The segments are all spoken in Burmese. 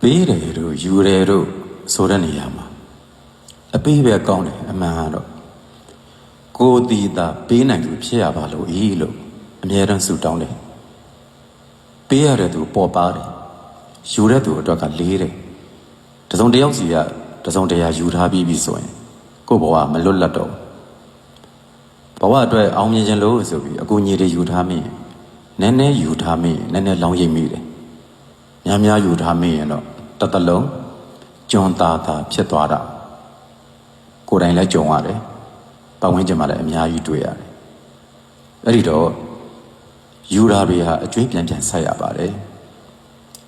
ပေးတယ်တို့ယူတယ်တို့ဆိုတဲ့နေရာမှာအပေးပဲကောင်းတယ်အမှန်ကတော့ကိုယ်တီတာပေးနိုင်သူဖြစ်ရပါလို့ဤလို့အမြဲတမ်းဆုတောင်းတယ်ပေးရတဲ့သူပေါ်ပါတယ်ယူတဲ့သူအတွက်ကလေးတယ်တစုံတစ်ယောက်စီကတစုံတရာယူထားပြီးပြီဆိုရင်ကိုယ့်ဘဝမလွတ်လပ်တော့ဘူးဘဝအတွက်အောင်မြင်ခြင်းလို့ဆိုပြီးအကူအညီတွေယူထားမိရင်နည်းနည်းယူထားမိရင်နည်းနည်းလောင်းရိပ်မိတယ် များများယူထားမိရင်တော့တစ်သက်လုံးကျွန်းသားသားဖြစ်သွားတာကိုယ်တိုင်လည်းကြုံရတယ်ပတ်ဝန်းကျင်မှာလည်းအများကြီးတွေ့ရတယ်အဲ့ဒီတော့ယူရာတွေဟာအကျွေးပြန်ပြန်ဆက်ရပါတယ်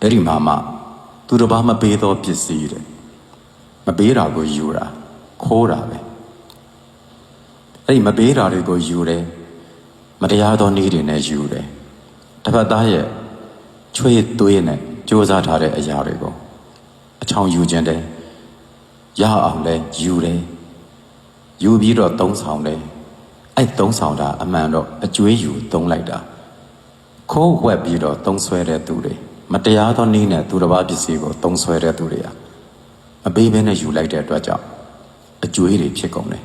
အဲ့ဒီမှာမှသူတစ်ပါးမပေးသောပစ္စည်းတဲ့မပေးတာကိုယူတာခိုးတာပဲအဲ့ဒီမပေးတာတွေကိုယူတယ်မတရားသောနည်းတွေနဲ့ယူတယ်တစ်ဖက်သားရဲ့ချွေးသွေးနဲ့ စ조사ထားတဲ့အရာတွေကိုအချောင်ယူခြင်းတယ်ရအောင်လဲယူတယ်ယူပြီးတော့သုံးဆောင်တယ်အဲ့သုံးဆောင်တာအမှန်တော့အကျွေးယူသုံးလိုက်တာခိုးဝက်ပြီးတော့သုံးဆွဲတဲ့သူတွေမတရားသောနည်းနဲ့သူတစ်ပါးပစ္စည်းကိုသုံးဆွဲတဲ့သူတွေဟာမပေးဘဲနဲ့ယူလိုက်တဲ့အတွက်ကြောင့်အကျွေးတွေဖြစ်ကုန်တယ်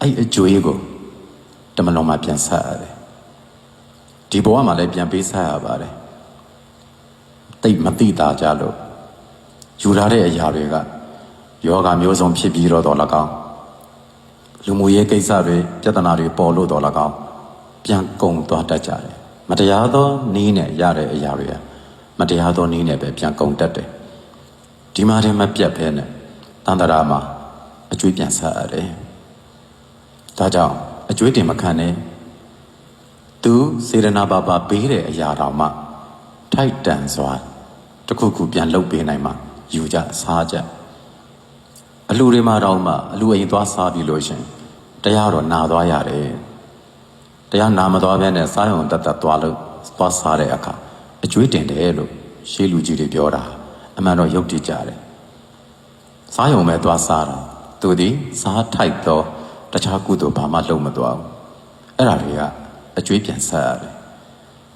အဲ့အကျွေးကိုတမလုံးမှာပြန်ဆက်ရတယ်ဒီဘဝမှာလည်းပြန်ပေးဆက်ရပါတယ် တိတ်မသိတာကြလို့ယူထားတဲ့အရာတွေကယောဂမျိုးစုံဖြစ်ပြီးတော့တော်၎င်းလူမှုရေးကိစ္စတွေပြဿနာတွေပေါ်လို့တော်၎င်းပြန်ကုံသွားတတ်ကြတယ်မတရားသောနည်းနဲ့ရတဲ့အရာတွေကမတရားသောနည်းနဲ့ပဲပြန်ကုံတတ်တယ်ဒီမှာတည်းမပြတ်ဖဲနဲ့တန်တရာမှာအကျွေးပြန်ဆက်ရတယ်ဒါကြောင့်အကျွေးတင်မခံနဲ့သူစေရနာပါပါပေးတဲ့အရာတော်မှထိုက်တန်စွာ တစ်ခုခုပြန်လုပ်ပေးနိုင်မှယူကြစားကြအလူတွေမှာတော့မှအလူအိမ်သွားစားပြီလို့ရှရင်တရားတော့နာသွားရတယ်တရားနာမသွားဘဲနဲ့စားရုံတက်တက်သွားလို့သွားစားတဲ့အခါအကျွေးတင်တယ်လို့ရှေးလူကြီးတွေပြောတာအမှန်တော့ယုတ်တိကြတယ်စားရုံပဲသွားစားတာသူသည်စားထိုက်တော့တခြားကုသိုလ်ဘာမှလုပ်မသွားဘူးအဲ့ဒါတွေကအကျွေးပြန်ဆက်ရတယ်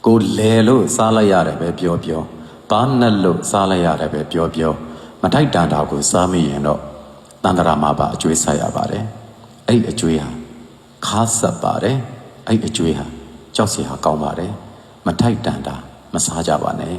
ကိုလဲလို့စားလိုက်ရတယ်ပဲပြောပြော ပါနဲ့လို့စားလိုက်ရတယ်ပဲပြောပြောမထိုက်တန်တာကိုစားမိရင်တော့တန်တရာမှာပါအကျွေးဆက်ရပါတယ်အဲ့ဒီအကျွေးဟာခါဆက်ပါတယ်အဲ့ဒီအကျွေးဟာကြောက်စရာကောင်းပါတယ်မထိုက်တန်တာမစားကြပါနဲ့